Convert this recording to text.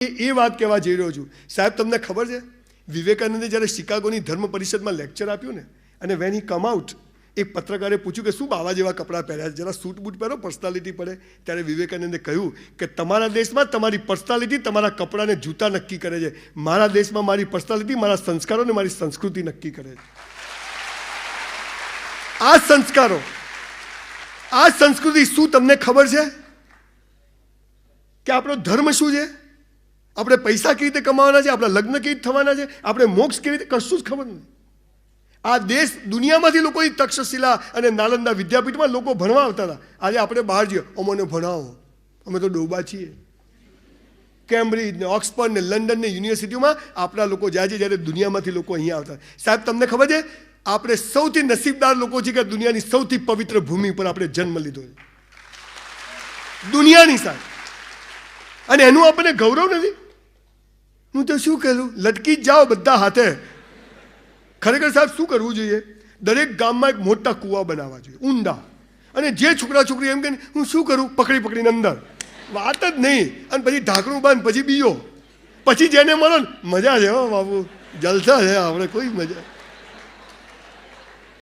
એ વાત કહેવા જઈ રહ્યો છું. સાહેબ, તમને ખબર છે? વિવેકાનંદે જ્યારે શિકાગોની ધર્મ પરિષદમાં લેક્ચર આપ્યું ને, અને વેન હી કમ આઉટ એક પત્રકારે પૂછ્યું કે શું બાવા જેવા કપડાં પહેર્યા છે? જરા સૂટ બૂટ પહેરો પર્સનાલિટી પડે. ત્યારે વિવેકાનંદે કહ્યું કે તમારા દેશમાં તમારી પર્સનાલિટી તમારા કપડાને જૂતા નક્કી કરે છે. મારા દેશમાં મારી પર્સનાલિટી મારા સંસ્કારો અને મારી સંસ્કૃતિ નક્કી કરે છે. આ સંસ્કારો, આ સંસ્કૃતિ શું તમને ખબર છે? કે આપણો ધર્મ શું છે? આપણે પૈસા કેવી રીતે કમાવાના છે? આપણા લગ્ન કેવી થવાના છે? આપણે મોક્ષ કેવી રીતે કશું જ ખબર નથી. આ દેશ દુનિયામાંથી લોકો તક્ષશિલા અને નાલંદા વિદ્યાપીઠમાં લોકો ભણવા આવતા હતા. આજે આપણે બહાર જઈએ. અમને ભણાવો. અમે તો ડોબા છીએ. કેમ્બ્રિજ ને ઓક્સફર્ડ ને લંડન ને યુનિવર્સિટીઓમાં આપણા લોકો જાય છે જ્યારે દુનિયામાંથી લોકો અહીંયા આવતા સાહેબ, તમને ખબર છે? આપણે સૌથી નસીબદાર લોકો છીએ કે દુનિયાની સૌથી પવિત્ર ભૂમિ પર આપણે જન્મ લીધો છે. દુનિયાની સાહેબ. અને એનું આપણને ગૌરવ નથી. હું તો શું કરું લટકી જ જાઓ બધા હાથે. ખરેખર સાહેબ, શું કરવું જોઈએ? દરેક ગામમાં એક મોટા કૂવા બનાવવા જોઈએ, ઊંડા. અને જે છોકરા છોકરી એમ કે હું શું કરું? પકડી પકડીને અંદર. વાત જ નહીં. અને પછી ઢાંકણું બાંધ પછી બીયો પછી જેને મળો મજા છે હો બાબુ જલસા છે, આપણે કોઈ મજા.